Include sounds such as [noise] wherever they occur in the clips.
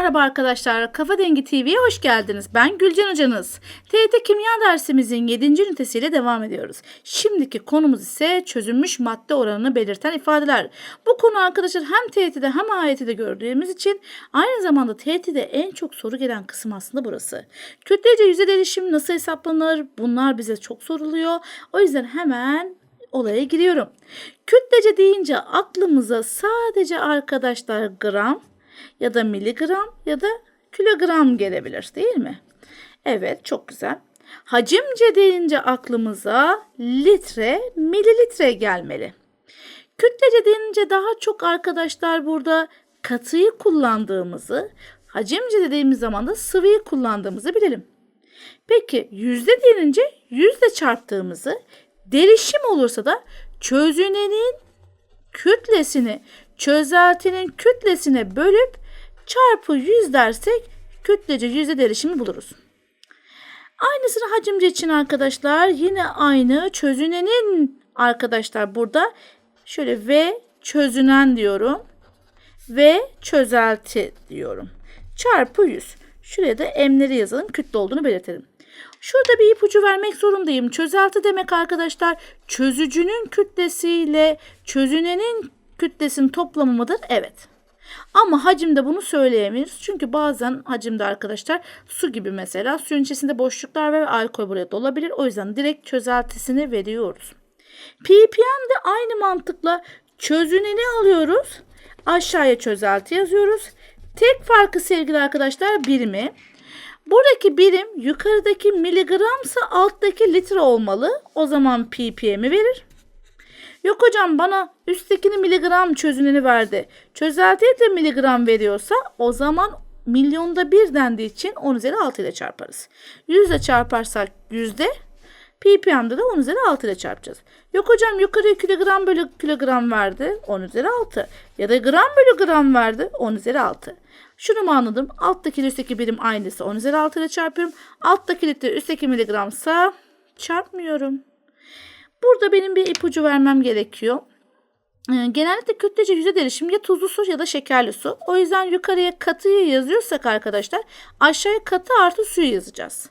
Merhaba arkadaşlar, Kafa Dengi TV'ye hoş geldiniz. Ben Gülcan Hocanız. TYT Kimya dersimizin 7. ünitesiyle devam ediyoruz. Şimdiki konumuz ise çözülmüş madde oranını belirten ifadeler. Bu konu arkadaşlar hem TYT'de hem AYT'de gördüğümüz için aynı zamanda TYT'de en çok soru gelen kısım aslında burası. Kütlece yüzey derişim nasıl hesaplanır? Bunlar bize çok soruluyor. O yüzden hemen olaya giriyorum. Kütlece deyince aklımıza sadece arkadaşlar gram ya da miligram ya da kilogram gelebilir değil mi? Evet çok güzel. Hacimce deyince aklımıza litre, mililitre gelmeli. Kütlece deyince daha çok arkadaşlar burada katıyı kullandığımızı, hacimce dediğimiz zaman da sıvıyı kullandığımızı bilelim. Peki yüzde denince yüzle çarptığımızı, derişim olursa da çözünenin kütlesini çözeltinin kütlesine bölüp çarpı 100 dersek kütlece yüzde derişimi buluruz. Aynısını hacimce için arkadaşlar yine aynı çözünenin arkadaşlar burada şöyle V çözünen diyorum ve çözelti diyorum. Çarpı 100. Şuraya da emleri yazalım kütle olduğunu belirtelim. Şurada bir ipucu vermek zorundayım. Çözelti demek arkadaşlar çözücünün kütlesiyle çözünenin kütlesinin toplamı mıdır? Evet. Ama hacimde bunu söyleyemeyiz. Çünkü bazen hacimde arkadaşlar su gibi mesela suyun içerisinde boşluklar ve alkol buraya dolabilir. O yüzden direkt çözeltisini veriyoruz. ppm de aynı mantıkla çözüneni alıyoruz. Aşağıya çözelti yazıyoruz. Tek farkı sevgili arkadaşlar birimi. Buradaki birim yukarıdaki miligramsa alttaki litre olmalı. O zaman ppm'i verir. Yok hocam bana üsttekini miligram çözüneni verdi. Çözeltiye de miligram veriyorsa o zaman milyonda bir dendiği için 10 üzeri 6 ile çarparız. 100 ile çarparsak yüzde ppm'de de 10 üzeri 6 ile çarpacağız. Yok hocam yukarıya kilogram bölü kilogram verdi 10 üzeri 6. Ya da gram bölü gram verdi 10 üzeri 6. Şunu anladım? Alttaki ile üstteki birim aynısı 10 üzeri 6 ile çarpıyorum. Alttaki litre üstteki miligramsa çarpmıyorum. Burada benim bir ipucu vermem gerekiyor. Ee, genellikle kütlece yüzde derişim ya tuzlu su ya da şekerli su. O yüzden yukarıya katıyı yazıyorsak arkadaşlar aşağıya katı artı suyu yazacağız.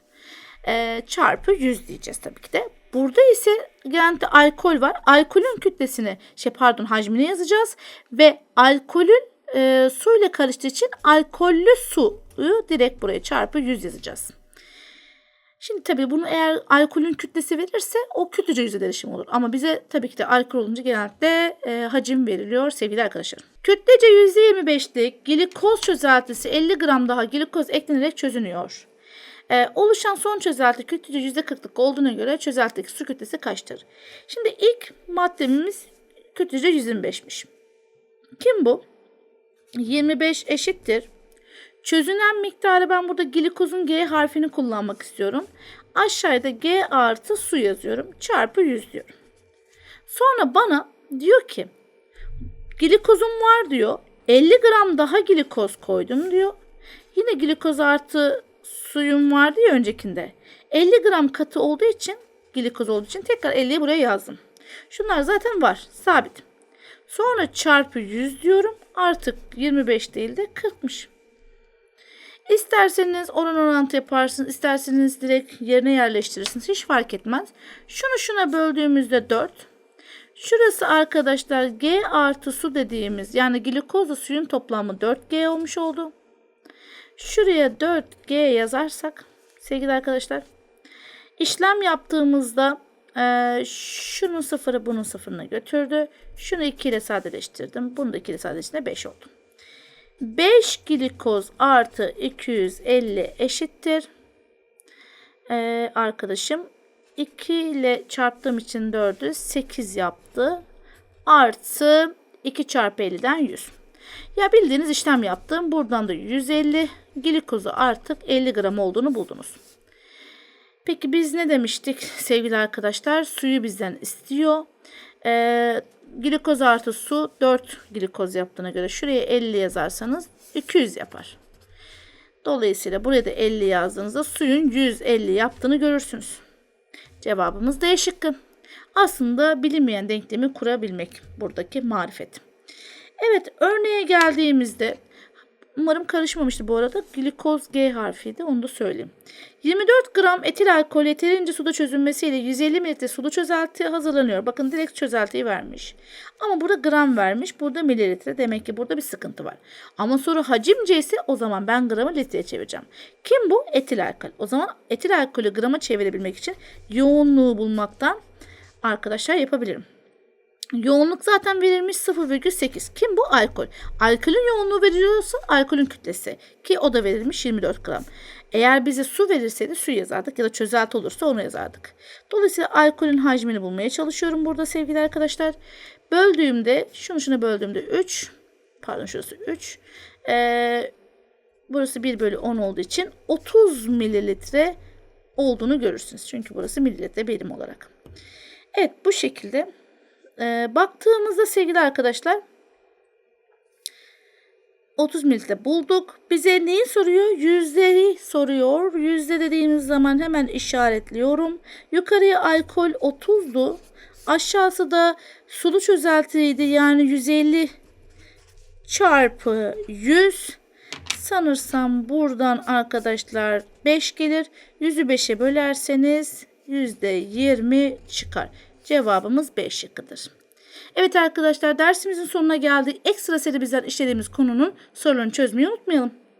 Ee, çarpı 100 diyeceğiz tabii ki de. Burada ise genellikle alkol var. Alkolün kütlesini, şey pardon hacmini yazacağız. Ve alkolün e, suyla karıştığı için alkollü suyu direkt buraya çarpı 100 yazacağız. Şimdi tabii bunu eğer alkolün kütlesi verirse o kütlece yüzde derişim olur. Ama bize tabii ki de alkol olunca genellikle e, hacim veriliyor sevgili arkadaşlar. Kütlece %25'lik glikoz çözeltisi 50 gram daha glikoz eklenerek çözünüyor. E, oluşan son çözelti kütlece %40'lık olduğuna göre çözeltideki su kütlesi kaçtır? Şimdi ilk maddemiz kütlece 125'miş. Kim bu? 25 eşittir Çözünen miktarı ben burada glikozun G harfini kullanmak istiyorum. Aşağıda G artı su yazıyorum. Çarpı 100 diyorum. Sonra bana diyor ki glikozum var diyor. 50 gram daha glikoz koydum diyor. Yine glikoz artı suyum vardı ya öncekinde. 50 gram katı olduğu için glikoz olduğu için tekrar 50'yi buraya yazdım. Şunlar zaten var. Sabit. Sonra çarpı 100 diyorum. Artık 25 değil de 40'mış. İsterseniz oran orantı yaparsınız, isterseniz direkt yerine yerleştirirsiniz. Hiç fark etmez. Şunu şuna böldüğümüzde 4. Şurası arkadaşlar G artı su dediğimiz yani glikozla suyun toplamı 4G olmuş oldu. Şuraya 4G yazarsak sevgili arkadaşlar işlem yaptığımızda e, şunun sıfırı bunun sıfırına götürdü. Şunu 2 ile sadeleştirdim. Bunu da 2 ile sadeleştirdiğinde 5 oldu. 5 glikoz artı 250 eşittir. Ee, arkadaşım 2 ile çarptığım için 4'ü 8 yaptı. Artı 2 çarpı 50'den 100. Ya bildiğiniz işlem yaptım. Buradan da 150 glikozu artık 50 gram olduğunu buldunuz. Peki biz ne demiştik [laughs] sevgili arkadaşlar? Suyu bizden istiyor. Ee, glikoz artı su 4 glikoz yaptığına göre şuraya 50 yazarsanız 200 yapar. Dolayısıyla buraya da 50 yazdığınızda suyun 150 yaptığını görürsünüz. Cevabımız D şıkkı. Aslında bilinmeyen denklemi kurabilmek buradaki marifet. Evet örneğe geldiğimizde Umarım karışmamıştır bu arada. Glikoz G harfiydi. Onu da söyleyeyim. 24 gram etil alkol yeterince suda çözünmesiyle 150 mililitre sulu çözelti hazırlanıyor. Bakın direkt çözeltiyi vermiş. Ama burada gram vermiş. Burada mililitre. Demek ki burada bir sıkıntı var. Ama soru hacimce ise o zaman ben gramı litreye çevireceğim. Kim bu? Etil alkol. O zaman etil alkolü grama çevirebilmek için yoğunluğu bulmaktan arkadaşlar yapabilirim. Yoğunluk zaten verilmiş 0,8. Kim bu? Alkol. Alkolün yoğunluğu veriliyorsa alkolün kütlesi. Ki o da verilmiş 24 gram. Eğer bize su verirseydi su yazardık ya da çözelti olursa onu yazardık. Dolayısıyla alkolün hacmini bulmaya çalışıyorum burada sevgili arkadaşlar. Böldüğümde şunu şuna böldüğümde 3 pardon şurası 3 ee, burası 1 bölü 10 olduğu için 30 mililitre olduğunu görürsünüz. Çünkü burası mililitre birim olarak. Evet bu şekilde ee, baktığımızda sevgili arkadaşlar 30 mililitre bulduk. Bize neyi soruyor? Yüzleri soruyor. Yüzde dediğimiz zaman hemen işaretliyorum. Yukarıya alkol 30'du. Aşağısı da sulu çözeltiydi. Yani 150 çarpı 100. Sanırsam buradan arkadaşlar 5 gelir. 100'ü 5'e bölerseniz %20 çıkar. Cevabımız B şıkkıdır. Evet arkadaşlar dersimizin sonuna geldik. Ekstra seri bizden işlediğimiz konunun sorularını çözmeyi unutmayalım.